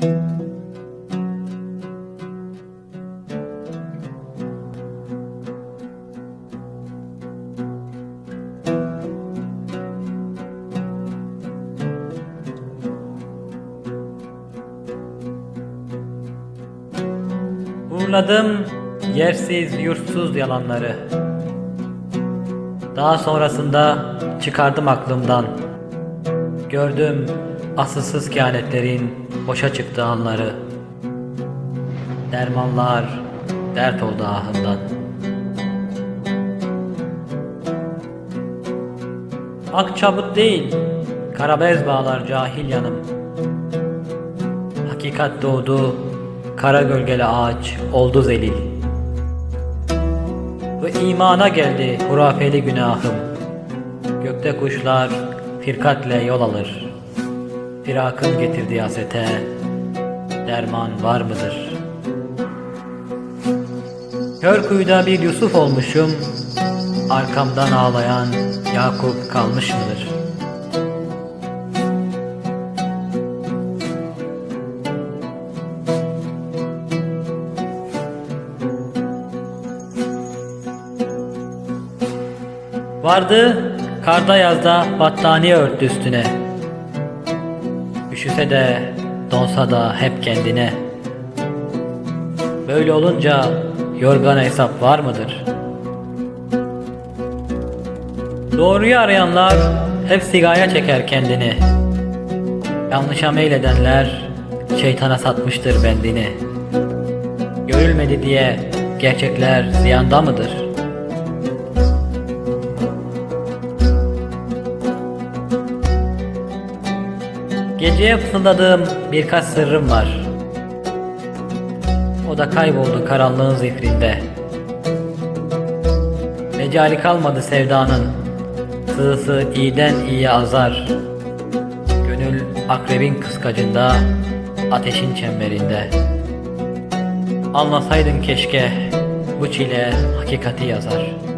Uğurladım yersiz yurtsuz yalanları. Daha sonrasında çıkardım aklımdan. Gördüm asılsız kehanetlerin boşa çıktığı anları. Dermanlar dert oldu ahından. Akçabut değil, karabez bağlar cahil yanım. Hakikat doğdu, kara gölgeli ağaç oldu zelil. Ve imana geldi hurafeli günahım. Gökte kuşlar firkatle yol alır. Firakın getirdiği hasete derman var mıdır? Kör kuyuda bir Yusuf olmuşum, arkamdan ağlayan Yakup kalmış mıdır? Vardı karda yazda battaniye örttü üstüne. Üşüse de donsa da hep kendine. Böyle olunca yorgana hesap var mıdır? Doğruyu arayanlar hep sigaya çeker kendini. Yanlışa meyledenler şeytana satmıştır bendini. Görülmedi diye gerçekler ziyanda mıdır? Geceye fısıldadığım birkaç sırrım var. O da kayboldu karanlığın zifrinde. Mecali kalmadı sevdanın. Sığısı iyiden iyiye azar. Gönül akrebin kıskacında, ateşin çemberinde. Anlasaydın keşke bu çile hakikati yazar.